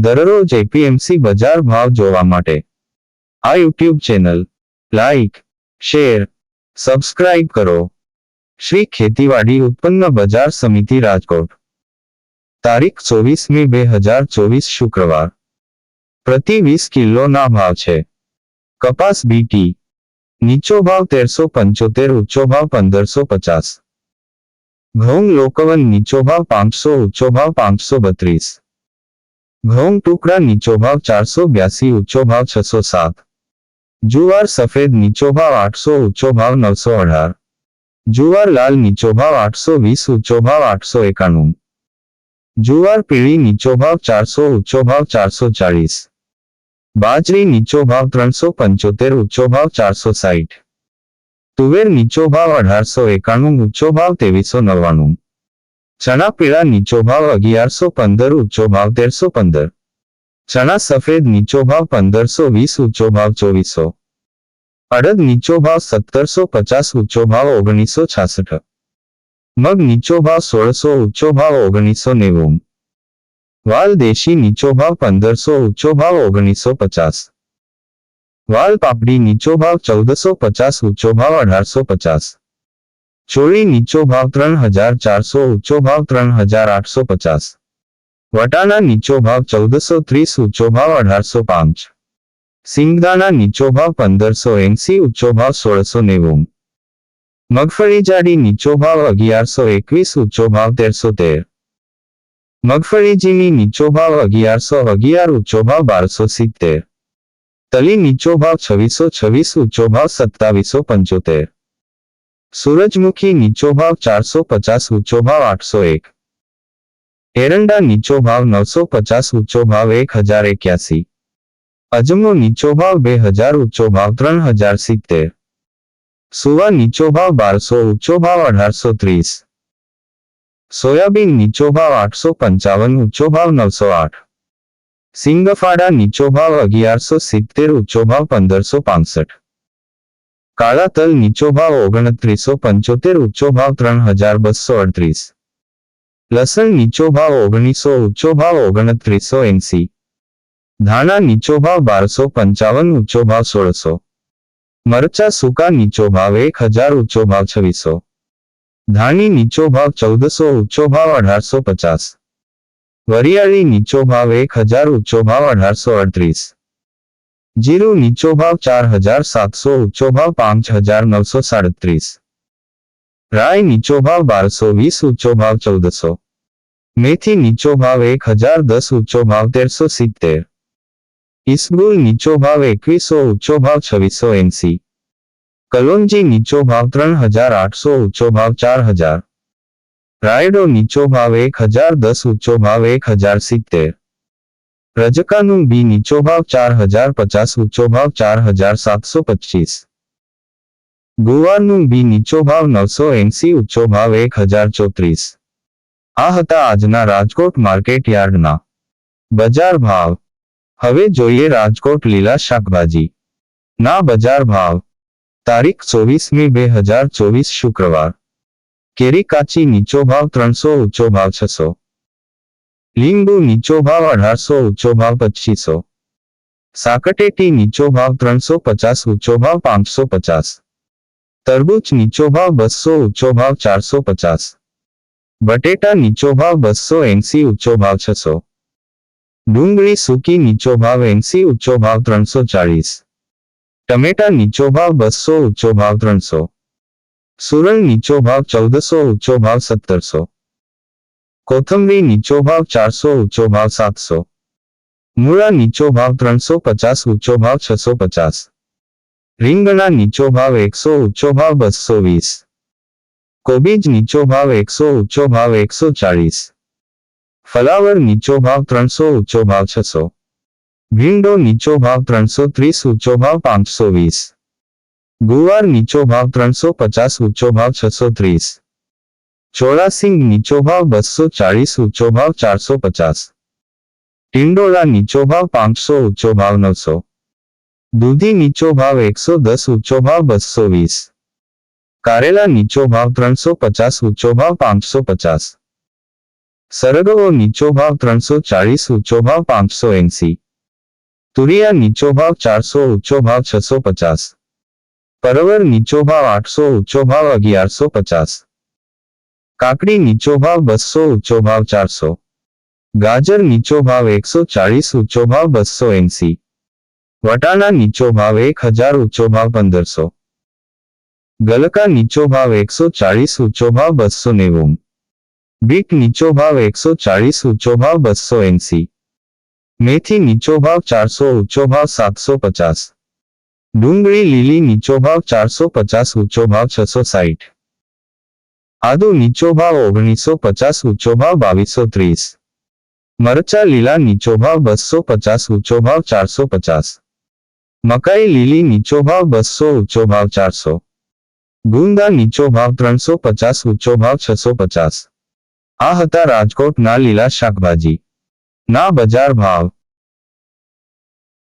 દરરોજ એપીએમસી બજાર ભાવ જોવા માટે આ YouTube channel like share subscribe કરો શ્રી ખેતીવાડી ઉત્પન્ન બજાર સમિતિ રાજકોટ તારીખ ચોવીસ મે બે હજાર ચોવીસ શુક્રવાર પ્રતિ વીસ કિલોના ભાવ છે કપાસ બીટી નીચો ભાવ તેરસો પંચોતેર ઊંચો ભાવ પંદરસો પચાસ ઘઉં લોકવન નીચો ભાવ પાંચસો ઊંચો ભાવ પાંચસો બત્રીસ ઘઉં ટુકડા નીચો ભાવ ચારસો બ્યાસી, ઊંચો ભાવ છસો સાત. જુવાર સફેદ નીચો ભાવ આઠસો, ઊંચો ભાવ નવસો અઢાર. જુવાર લાલ નીચો ભાવ આઠસો વીસ, ઊંચો ભાવ આઠસો એકાણું. જુવાર પીળી નીચો ભાવ ચારસો, ઊંચો ભાવ ચારસો ચાળીસ. બાજરી નીચો ભાવ ત્રણસો પંચોતેર, ઊંચો ભાવ ચારસો સાઠ તુવેર નીચો ભાવ અઢારસો એકાણું, ઊંચો ભાવ ત્રેવીસો નવ્વાણું. ચણા પીળા નીચો ભાવ અગિયારસો પંદર ઊંચો ભાવ તેરસો પંદર ચણા સફેદ નીચો ભાવ પંદરસો વીસ ઊંચો ભાવ ચોવીસો અડદ નીચો ભાવ સત્તરસો પચાસ ઊંચો ભાવ ઓગણીસો છાસઠ મગ નીચો ભાવ સોળસો ઊંચો ભાવ ઓગણીસો નેવું વાલ દેશી નીચો ભાવ પંદરસો ઊંચો ભાવ ઓગણીસો પચાસ વાલ પાપડી નીચો ભાવ ચૌદસો પચાસ ઊંચો ભાવ અઢારસો પચાસ ચોળી નીચો ભાવ ત્રણ હજાર ચારસો ઊંચો ભાવ ત્રણ હજાર આઠસો પચાસ વટાણા નીચો ભાવ ચૌદસો ત્રીસ ઊંચો ભાવ અઢારસો પાંચ સિંગદાણા નીચો ભાવ પંદરસો એંસી ઊંચો ભાવ સોળસો નેવું મગફળી જાડી નીચો ભાવ અગિયારસો એકવીસ ઊંચો ભાવ તેરસો તેર મગફળી ઝીણી નીચો ભાવ અગિયારસો અગિયાર ઊંચો ભાવ બારસો સિત્તેર તલી નીચો ભાવ છવ્વીસો છવ્વીસ ઊંચો ભાવ સત્તાવીસો પંચોતેર સૂરજમુખી નીચો ભાવ ચારસો પચાસ ઊંચો ભાવ આઠસો એક એરંડા નીચો ભાવ નવસો પચાસ ઊંચો ભાવ એક હજાર એક્યાસી અજમો નીચો ભાવ બે હજાર ઊંચો ભાવ ત્રણ હજાર સિત્તેર સુવા નીચો ભાવ બારસો ઊંચો ભાવ અઢારસો ત્રીસ સોયાબીન નીચો ભાવ આઠસો પંચાવન ઊંચો ભાવ નવસો આઠ સિંગફાડા નીચો ભાવ અગિયારસો સિત્તેર ઊંચો ભાવ પંદરસો પાસઠ કાળા તલ નીચો ભાવ ઓગણત્રીસો પંચોતેર, ઊંચો ભાવ ત્રણ હજાર બસો અડત્રીસ. લસણ નીચો ભાવ ઓગણીસો, ઊંચો ભાવ ઓગણત્રીસો એંસી. ધાણા નીચો ભાવ બારસો પંચાવન, ઊંચો ભાવ સોળસો. મરચા સૂકા નીચો ભાવ એક હજાર, ઊંચો ભાવ છવ્વીસો. ધાણી નીચો ભાવ ચૌદસો, ઊંચો ભાવ અઢારસો પચાસ. વરિયાળી નીચો ભાવ એક હજાર, ઊંચો ભાવ અઢારસો અડત્રીસ. જીરું નીચો ભાવ ચાર હજાર સાતસો ઊંચો ભાવ પાંચ હજાર નવસો સાડત્રીસ રાય નીચો ભાવ બારસો વીસ ઊંચો ભાવ ચૌદસો મેથી નીચો ભાવ એક હજાર દસ ઊંચો ભાવ તેરસો સિત્તેર ઇસબુલ નીચો ભાવ એકવીસો ઊંચો ભાવ છવ્વીસો એંસી કલોંજી નીચો ભાવ ત્રણ હજાર આઠસો ઊંચો ભાવ ચાર હજાર રાયડો નીચો ભાવ એક હજાર દસ ઊંચો ભાવ એક હજાર સિત્તેર રજકાનું બી નીચો ભાવ ચાર હજાર પચાસ ઊંચો ભાવ ચાર હજાર સાતસો પચીસ ગુવારનું બી નીચો ભાવ નવસો એંસી ઊંચો ભાવ એક હજાર ચોત્રીસ આ હતા આજના રાજકોટ માર્કેટ યાર્ડના. બજાર ભાવ. હવે જોઈએ રાજકોટ લીલા શાકભાજી. ના બજાર ભાવ. તારીખ ચોવીસમી બે હજાર ચોવીસ શુક્રવાર. કેરી કાચી નીચો ભાવ ત્રણસો, ઊંચો ભાવ છસો. લીંબુ નીચો ભાવ અઢારસો ઊંચો ભાવ પચીસો સાકટેટી નીચો ભાવ ત્રણસો પચાસ ઊંચો ભાવ પાંચસો પચાસ તરબૂચ નીચો ભાવ બસો ઊંચો ભાવ ચારસો પચાસ બટેટા નીચો ભાવ બસો એંસી ઊંચો ભાવ છસો ડુંગળી સૂકી નીચો ભાવ એંસી ઊંચો ભાવ ત્રણસો ચાળીસ ટમેટા નીચો ભાવ બસો ઊંચો ભાવ ત્રણસો સુરણ નીચો ભાવ ચૌદસો ઊંચો ભાવ સત્તરસો કોથમરી નીચો ભાવ ચારસો ઊંચો ભાવ સાતસો મૂળા નીચો ભાવ ત્રણસો પચાસ ઊંચો ભાવ છસો પચાસ રીંગણા નીચો ભાવ એકસો ઊંચો ભાવ બસો વીસ કોબીજ નીચો ભાવ એકસો ઊંચો ભાવ એકસો ચાળીસ ફલાવર નીચો ભાવ ત્રણસો ઊંચો ભાવ છસો ભીંડો નીચો ભાવ ત્રણસો ત્રીસ ઊંચો ભાવ પાંચસો વીસ ગુવાર નીચો ભાવ ત્રણસો પચાસ ઊંચો ભાવ છસો ત્રીસ ચોળાસિંગ નીચો ભાવ બસો ચાળીસ ઊંચો ભાવ ચારસો પચાસ ટિંડોળા નીચો ભાવ પાંચસો ઊંચો ભાવ નવસો દૂધી નીચો ભાવ એકસો દસ ઊંચો ભાવ બસો વીસ કારેલા નીચો ભાવ ત્રણસો પચાસ ઊંચો ભાવ પાંચસો પચાસ સરગવો નીચો ભાવ ત્રણસો ચાળીસ ઊંચો ભાવ પાંચસો એંસી તુરિયા નીચો ભાવ ચારસો ઊંચો ભાવ છસો પચાસ પરવર નીચો ભાવ આઠસો ઊંચો ભાવ અગિયારસો પચાસ કાકડી નીચો ભાવ બસો ઊંચો ભાવ ચારસો ગાજર નીચો ભાવ એકસો ચાળીસ ઊંચો ભાવ બસો એંસી વટાણા નીચો ભાવ એક હજાર ઊંચો ભાવ પંદરસો ગલકા નીચો ભાવ એકસો ચાળીસ ઊંચો ભાવ બસો નેવું બીટ નીચો ભાવ એકસો ચાળીસ ઊંચો ભાવ બસો એંસી મેથી નીચો ભાવ ચારસો ઊંચો ભાવ સાતસો પચાસ ડુંગળી લીલી નીચો ભાવ ચારસો પચાસ ઊંચો ભાવ છસો સાઠ આદુ નીચો ભાવ ઓગણીસો પચાસ ઊંચો ભાવ બાવીસો ત્રીસ. મરચા લીલા નીચો ભાવ બસો પચાસ ઊંચો ભાવ ચારસો પચાસ. મકાઈ લીલી નીચો ભાવ બસો ઊંચો ભાવ ચારસો. ગુંદા નીચો ભાવ ત્રણસો પચાસ ઊંચો ભાવ છસો પચાસ. આ હતા રાજકોટના લીલા શાકભાજી. ના બજાર ભાવ.